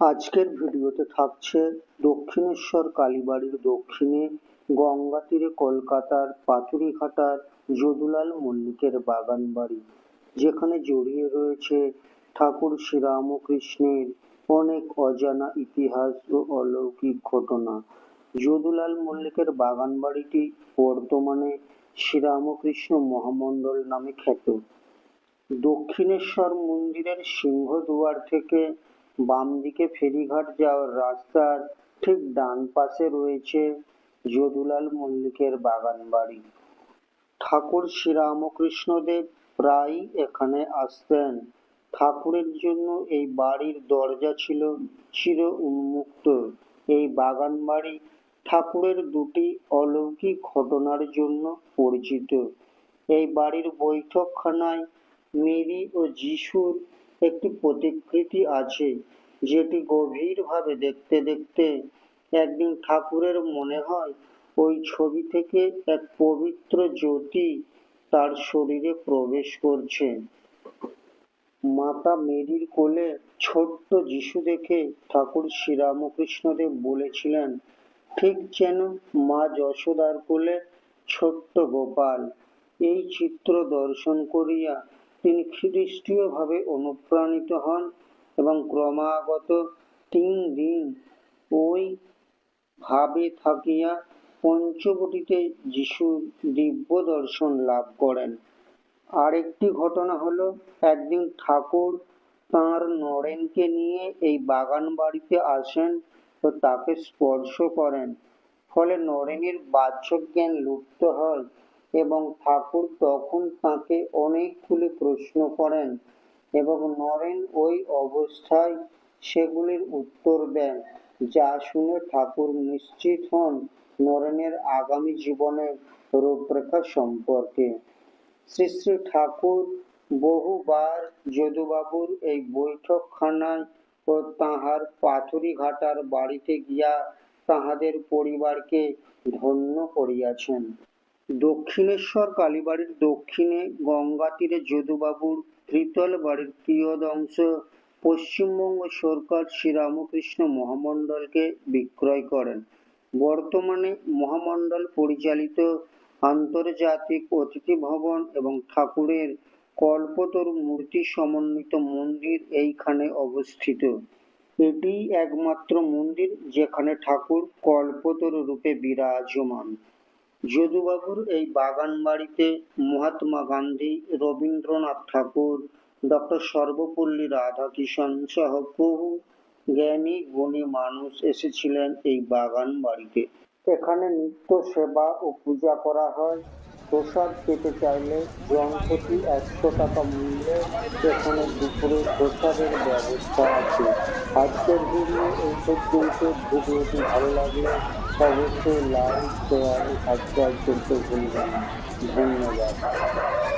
আজকের ভিডিওতে থাকছে দক্ষিণেশ্বর কালীবাড়ির দক্ষিণে গঙ্গা তীরে কলকাতার পাথুরিঘাটার যদুলাল মল্লিকের বাগান বাড়ি যেখানে জড়িয়ে রয়েছে ঠাকুর শ্রীরামকৃষ্ণের অনেক অজানা ইতিহাস ও অলৌকিক ঘটনা। যদুলাল মল্লিকের বাগান বাড়িটি বর্তমানে শ্রীরামকৃষ্ণ মহামণ্ডল নামে খ্যাত। দক্ষিণেশ্বর মন্দিরের সিংহদুয়ার থেকে বাম দিকে ফেরিঘাট যাওয়ার রাস্তার ঠিক ডান পাশে রয়েছে যদুলাল মল্লিকের বাগান বাড়ি। ঠাকুর শ্রীরামকৃষ্ণদেব প্রায়ই এখানে আসতেন। ঠাকুরের জন্য এই বাড়ির দরজা ছিল চির উন্মুক্ত। এই বাগান বাড়ি ঠাকুরের দুটি অলৌকিক ঘটনার জন্য পরিচিত। এই বাড়ির বৈঠকখানায় মেরি ও যিশুর একটি প্রতিকৃতি আছে, যেটি গভীরভাবে দেখতে দেখতে একদিন ঠাকুরের মনে হয়, ওই ছবি থেকে এক পবিত্র জ্যোতি তার শরীরে প্রবেশ করছে। মাতা মেরির কোলে ছোট্ট যিশু দেখে ঠাকুর শ্রীরামকৃষ্ণদেব বলেছিলেন, ঠিক যেন মা যশোদার কোলে ছোট্ট গোপাল। এই চিত্র দর্শন করিয়া তিনি খ্রিস্টীয়ভাবে অনুপ্রাণিত হন এবং ক্রমাগত তিন দিন ওই ভাবে থাকিয়া পঞ্চবটিতে যিশুর দিব্য দর্শন লাভ করেন। আরেকটি ঘটনা হলো, একদিন ঠাকুর তাঁর নরেনকে নিয়ে এই বাগান বাড়িতে আসেন ও তাকে স্পর্শ করেন। ফলে নরেনের বাহ্যক জ্ঞান লুপ্ত হয়। এবং ঠাকুর তখন তাকে অনেকগুলি প্রশ্ন করেন এবং নরেন ওই অবস্থায় সেগুলির উত্তর দেন, যা শুনে ঠাকুর নিশ্চিত হন নরেনের আগামী জীবনের রূপরেখা সম্পর্কে। শ্রী শ্রী ঠাকুর বহুবার যদুবাবুর এই বৈঠকখানায় ও তাহার পাথুরিঘাটার বাড়িতে গিয়া তাহাদের পরিবারকে ধন্য করিয়াছেন। দক্ষিণেশ্বর কালীবাড়ির দক্ষিণে গঙ্গা তীরে যদুবাবুর ত্রিতল বাড়ির কিয়দংশ পশ্চিমবঙ্গ সরকার শ্রীরামকৃষ্ণ মহামণ্ডলকে বিক্রয় করেন। বর্তমানে মহামণ্ডল পরিচালিত আন্তর্জাতিক অতিথি ভবন এবং ঠাকুরের কল্পতরু মূর্তি সমন্বিত মন্দির এইখানে অবস্থিত। এটি একমাত্র মন্দির যেখানে ঠাকুর কল্পতরু রূপে বিরাজমান। যদুবাবুর এই বাগান বাড়িতে মহাত্মা গান্ধী, রবীন্দ্রনাথ ঠাকুর, ডক্টর সর্বপল্লী রাধাকিষণ সহ বহু জ্ঞানী, গুণী মানুষ এসেছিলেন এই বাগান বাড়িতে এখানে নিত্য সেবা ও পূজা করা হয়। প্রসাদ পেতে চাইলে জনপ্রতি একশো টাকা মূল্যে এখানে দুপুরে প্রসাদের ব্যবস্থা আছে। আজকের ভিডিও এই পর্যন্ত। ভিডিওটি ভালো লাগলে অবশ্যই লাইক শেয়ার সাবস্ক্রাইব করতে ভুলবেন না। ধন্যবাদ।